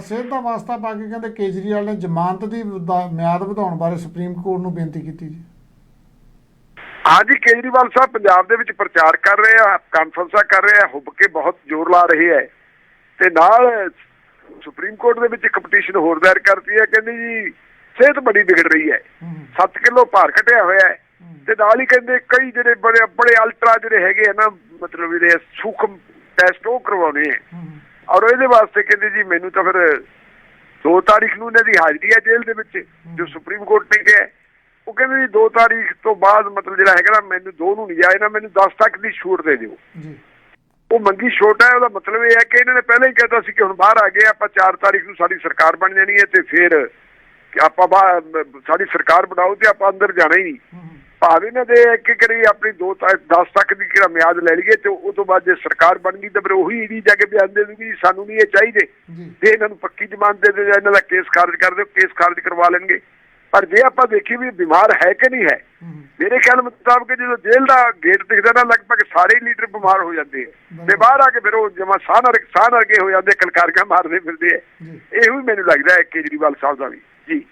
ਸਿਹਤ ਦਾ ਵਾਸਤਾ ਪਾ ਕੇ ਕਹਿੰਦੇ ਕੇਜਰੀਵਾਲ ਨੇ ਜ਼ਮਾਨਤ ਦੀ ਵਧਾ- ਮਿਆਦ ਵਧਾਉਣ ਬਾਰੇ ਸੁਪਰੀਮ ਕੋਰਟ ਨੂੰ ਬੇਨਤੀ ਕੀਤੀ ਜੀ। ਹਾਂਜੀ ਕੇਜਰੀਵਾਲ ਸਾਹਿਬ ਪੰਜਾਬ ਦੇ ਵਿੱਚ ਪ੍ਰਚਾਰ ਕਰ ਰਹੇ ਆ ਕਾਨਫਰੰਸਾਂ ਕਰ ਰਹੇ ਆ ਹੁੱਬ ਕੇ ਬਹੁਤ ਜ਼ੋਰ ਲਾ ਰਹੇ ਆ। ਤੇ ਨਾਲ ਸੁਪਰੀਮ ਕੋਰਟ ਦੇ ਵਿੱਚ ਇੱਕ ਪਟੀਸ਼ਨ ਹੋਰ ਦਾਇਰ ਕਰਤੀ ਹੈ ਕਹਿੰਦੇ ਜੀ ਸਿਹਤ ਬੜੀ ਵਿਗੜ ਰਹੀ ਹੈ। ਹੂੰ 7 ਕਿਲੋ ਭਾਰ ਘਟਿਆ ਹੋਇਆ ਹੈ। ਤੇ ਨਾਲ ਹੀ ਕਹਿੰਦੇ ਕਈ ਜਿਹੜੇ ਬੜੇ ਬੜੇ ਅਲਟਰਾ ਜਿਹੜੇ ਹੈਗੇ ਆ ਨਾ ਮਤਲਬ ਜਿਹੜੇ ਸੂਖਮ ਟੈਸਟ ਉਹ ਕਰਵਾਉਣੇ ਆ। ਹੂੰ। ਔਰ ਇਹਦੇ ਵਾਸਤੇ ਕਹਿੰਦੇ ਜੀ ਮੈਨੂੰ ਤਾਂ ਫਿਰ 2 ਤਾਰੀਖ ਨੂੰ ਇਹਨਾਂ ਦੀ ਹਾਜ਼ਰੀ ਹੈ ਜੇਲ੍ਹ ਦੇ ਵਿੱਚ ਜੋ ਸੁਪਰੀਮ ਕੋਰਟ ਨੇ ਕਿਹਾ। ਉਹ ਕਹਿੰਦੇ ਜੀ 2 ਤਾਰੀਖ ਤੋਂ ਬਾਅਦ ਮਤਲਬ ਜਿਹੜਾ ਹੈਗਾ ਨਾ ਮੈਨੂੰ 2 ਨੂੰ ਨਹੀਂ ਜਾਏ ਨਾ ਮੈਨੂੰ 10 ਤੱਕ ਦੀ ਛੂਟ ਦੇ ਦਿਓ। ਜੀ। ਉਹ ਮੰਗੀ ਛੋਟ ਹੈ ਉਹਦਾ ਮਤਲਬ ਇਹ ਹੈ ਕਿ ਇਹਨਾਂ ਨੇ ਪਹਿਲਾਂ ਹੀ ਕਹਿਤਾ ਸੀ ਕਿ ਹੁਣ ਬਾਹਰ ਆ ਗਏ ਆਪਾਂ 4 ਤਾਰੀਖ ਨੂੰ ਸਾਡੀ ਸਰਕਾਰ ਬਣ ਜਾਣੀ ਹੈ ਤੇ ਫਿਰ ਕਿ ਆਪਾਂ ਸਾਡੀ ਸਰਕਾਰ ਬਣਾਓ ਤੇ ਆਪਾਂ ਅੰਦਰ ਜਾਣਾ ਹੀ ਨਹੀਂ। ਭਾਵੇਂ ਨਾ ਦੇ ਕਿ ਕਰੀ ਆਪਣੀ 2 10 ਤੱਕ ਦੀ ਕਿਹੜਾ ਮਿਆਦ ਲੈ ਲਈਏ ਤੇ ਉਹ ਤੋਂ ਬਾਅਦ ਜੇ ਸਰਕਾਰ ਬਣ ਗਈ ਤਾਂ ਫਿਰ ਉਹੀ ਇਹਦੀ ਜਾ ਕੇ ਬਿਆਨ ਦੇ ਦੂਗੀ ਸਾਨੂੰ ਨਹੀਂ ਇਹ ਚਾਹੀਦੇ। ਜੇ। ਇਹਨਾਂ ਨੂੰ ਪੱਕੀ ਜ਼ਮਾਨਤ ਦੇ ਦੇ ਇਹਨਾਂ ਦਾ ਕੇਸ ਖਾਰਜ ਕਰ ਦਿਓ ਕੇਸ ਖਾਰਜ ਕਰਵਾ ਲੈਣਗੇ। ਪਰ ਜੇ ਆਪਾਂ ਦੇਖੀਏ ਵੀ ਬਿਮਾਰ ਹੈ ਕਿ ਨਹੀਂ ਹੈ ਮੇਰੇ ਖਿਆਲ ਮੁਤਾਬਕ ਜਦੋਂ ਜੇਲ੍ਹ ਦਾ ਗੇਟ ਦਿਖਦਾ ਨਾ ਲਗਭਗ ਸਾਰੇ ਲੀਡਰ ਬਿਮਾਰ ਹੋ ਜਾਂਦੇ ਆ। ਤੇ। ਬਾਹਰ ਆ ਕੇ ਫਿਰ ਉਹ ਜਮਾ ਸਾਹ ਨਾਲ ਸਾਹ ਨਾਲ ਕੇ ਹੋ ਜਾਂਦੇ ਕਲਕਾਰੀਆਂ ਮਾਰਦੇ ਫਿਰਦੇ ਜੀ। ਇਹੋ ਹੀ ਮੈਨੂੰ ਲੱਗਦਾ ਹੈ ਕੇਜਰੀਵਾਲ ਸਾਹਿਬ ਦਾ ਵੀ। ਜੀ।